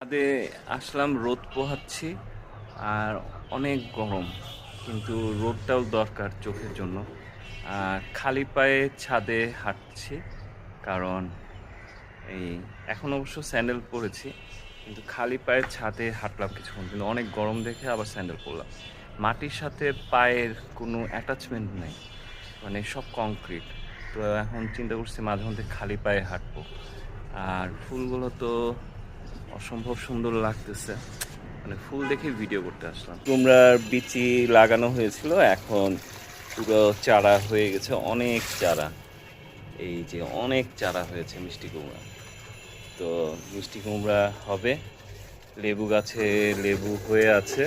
ছাদে আসলাম, রোদ পোহাচ্ছি আর অনেক গরম, কিন্তু রোদটাও দরকার চোখের জন্য। আর খালি পায়ে ছাদে হাঁটছি, কারণ এই এখন অবশ্য স্যান্ডেল পরেছি, কিন্তু খালি পায়ে ছাদে হাঁটলাম কিছুক্ষণ, কিন্তু অনেক গরম দেখে আবার স্যান্ডেল পরলাম। মাটির সাথে পায়ের কোনো অ্যাটাচমেন্ট নেই মানে সব কংক্রিট তো এখন চিন্তা করছি মাঝে মধ্যে খালি পায়ে হাঁটবো। আর ফুলগুলো তো অসম্ভব সুন্দর লাগতেছে। মানে ফুল দেখে ভিডিও করতে আসলাম। কুমড়ার বিচি লাগানো হয়েছিল, এখন পুরো চারা হয়ে গেছে, অনেক চারা। এই যে অনেক চারা হয়েছে মিষ্টি কুমড়া। তো মিষ্টি কুমড়া হবে, লেবু গাছে লেবু হয়ে আছে,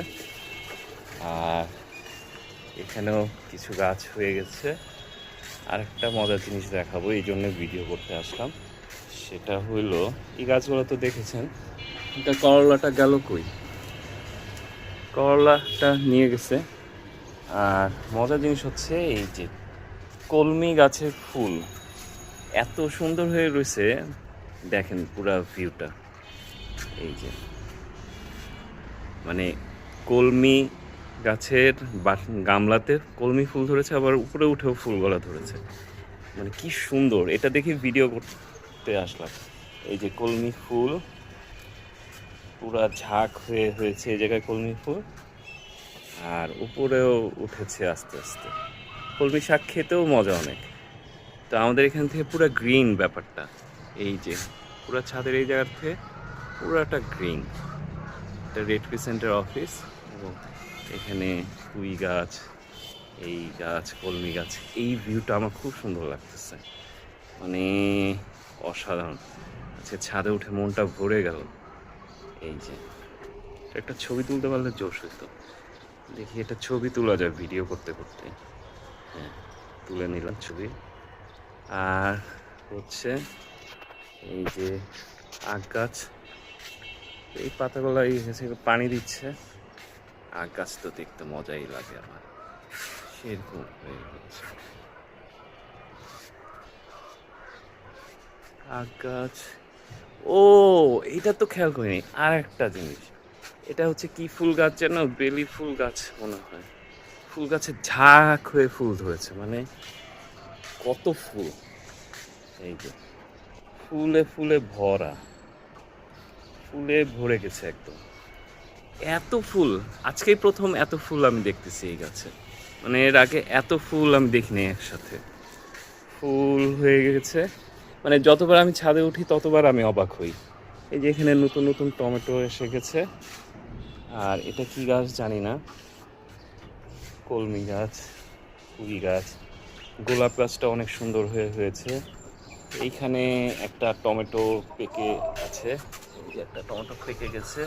আর এখানেও কিছু গাছ হয়ে গেছে। আর একটা মজার জিনিস দেখাবো, এই জন্য ভিডিও করতে আসলাম। সেটা হইল, এই গাছগুলো তো দেখেছেন এটা করলাটা গেল কই? করলাটা নিয়ে গেছে। আর মজার জিনিস হচ্ছে এই যে কলমি গাছের ফুল এত সুন্দর হয়ে রয়েছে, দেখেন পুরা ভিউটা। এই যে মানে কলমি গাছের গামলাতে কলমি ফুল ধরেছে, আবার উপরে উঠেও ফুলগলা ধরেছে। মানে কি সুন্দর, এটা দেখে ভিডিও করতে আসলাম। এই যে কলমি ফুল পুরা ঝাঁক হয়ে হয়েছে এই জায়গায় কলমি ফুল আর উপরেও উঠেছে আস্তে আস্তে। কলমি শাক খেতেও মজা অনেক। তো আমাদের এখান থেকে পুরো গ্রিন ব্যাপারটা। এই যে, পুরো ছাদের এই জায়গার থেকে পুরাটা গ্রিন। এটা রেড ক্রিসেন্টের অফিস এবং এখানে পুঁই গাছ, এই গাছ, কলমি গাছ, এই ভিউটা আমার খুব সুন্দর লাগতেছে। মানে অসাধারণ। আজকে ছাদে উঠে মনটা ভরে গেল। এই যে, একটা ছবি তুলতে পারলে জোশ হইতো। দেখি এটা ছবি তোলা যায় ভিডিও করতে করতে। হ্যাঁ তুলে নিলাম ছবি। আর হচ্ছে এই যে আখ গাছ, এই পাতাগুলো এই পানি দিচ্ছে। আখ গাছ তো দেখতে মজাই লাগে আমার। সেরকম হয়ে গেছে। আখ গাছ ও, এটা তো খেয়াল করিনি। আর একটা জিনিস, এটা হচ্ছে কি ফুল গাছ যেন? বেলি ফুল গাছ মনে হয়। ফুল গাছে ঝাঁক হয়ে ফুল ধরেছে মানে কত ফুল। এই যে, ফুলে ফুলে ভরা, ফুলে ভরে গেছে একদম। এত ফুল, আজকেই প্রথম এত ফুল আমি দেখতেছি এই গাছে। মানে এর আগে এত ফুল আমি দেখিনি একসাথে। ফুল হয়ে গেছে মানে যতবার আমি ছাদে উঠি, ততবার আমি অবাক হই। এই যে এখানে নতুন নতুন টমেটো এসে গেছে। আর এটা কি গাছ জানি না। কলমি গাছ, পুঁই গাছ। গোলাপ গাছটা অনেক সুন্দর হয়ে হয়েছে। এইখানে একটা টমেটো পেকে আছে। এই যে একটা টমেটো পেকে গেছে।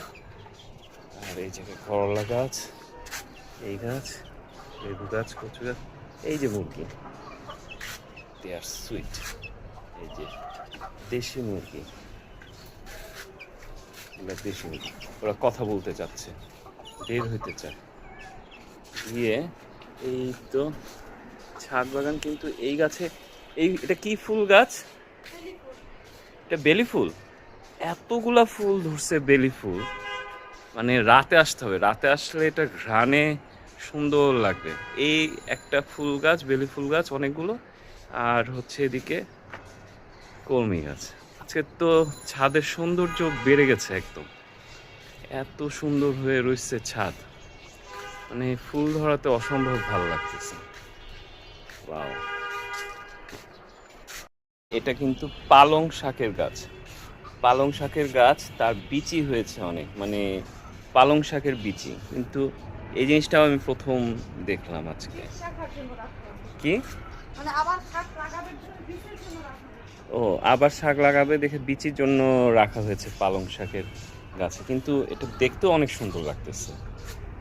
আর এই জায়গায় করলা গাছ, এই গাছ, লেবু গাছ, কচু গাছ, এই যে মুরগি। দে আর সুইট যে, দেশি মুরগি। দেশি মুরগি। ওরা কথা বলতে চাচ্ছে, বের হইতে চায়। গিয়ে এই তো ছাদ বাগান কিন্তু এই গাছে, এই এটা কি ফুল গাছ? এটা বেলি ফুল? এতগুলা ফুল ধরছে বেলি ফুল। মানে রাতে আসতে হবে। রাতে আসলে এটা ঘ্রাণে সুন্দর লাগবে। এই একটা ফুল গাছ, বেলি ফুল গাছ অনেকগুলো। আর হচ্ছে এদিকে কলমি গাছ আজকে তো ছাদের সৌন্দর্য বেড়ে গেছে একদম। এত সুন্দর হয়ে রয়েছে ছাদ। মানে ফুল ধরাতে অসম্ভব ভালো লাগতেছে. এটা কিন্তু পালং শাকের গাছ। পালং শাকের গাছ তার বিচি হয়েছে অনেক। মানে পালং শাকের বিচি। কিন্তু এই জিনিসটাও আমি প্রথম দেখলাম আজকে। কি? মানে আবার শাক লাগানোর জন্য ও আবার শাক লাগাবে দেখে বিচির জন্য রাখা হয়েছে পালং শাকের গাছে। কিন্তু এটা দেখতেও অনেক সুন্দর লাগতেছে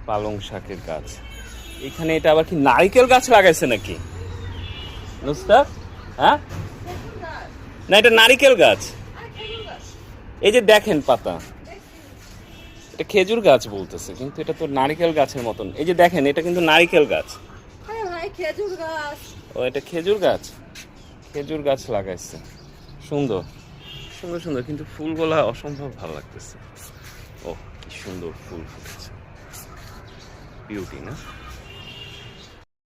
পালং শাকের গাছ। এখানে এটা আবার কি নারকেল গাছ লাগাইছে নাকি? নুস্তার হ্যাঁ? না এটা নারিকেল গাছ। এই যে দেখেন পাতা এটা খেজুর গাছ বলতেছে কিন্তু এটা তো নারিকেল গাছের মতন। এই যে দেখেন এটা কিন্তু নারিকেল গাছ। গাছ। ও এটা খেজুর গাছ? খেজুর গাছ লাগাইছে। সুন্দর। সুন্দর সুন্দর, কিন্তু ফুলগুলা অসম্ভব ভালো লাগতেছে। ও কি সুন্দর ফুল ফুটেছে। বিউটি না?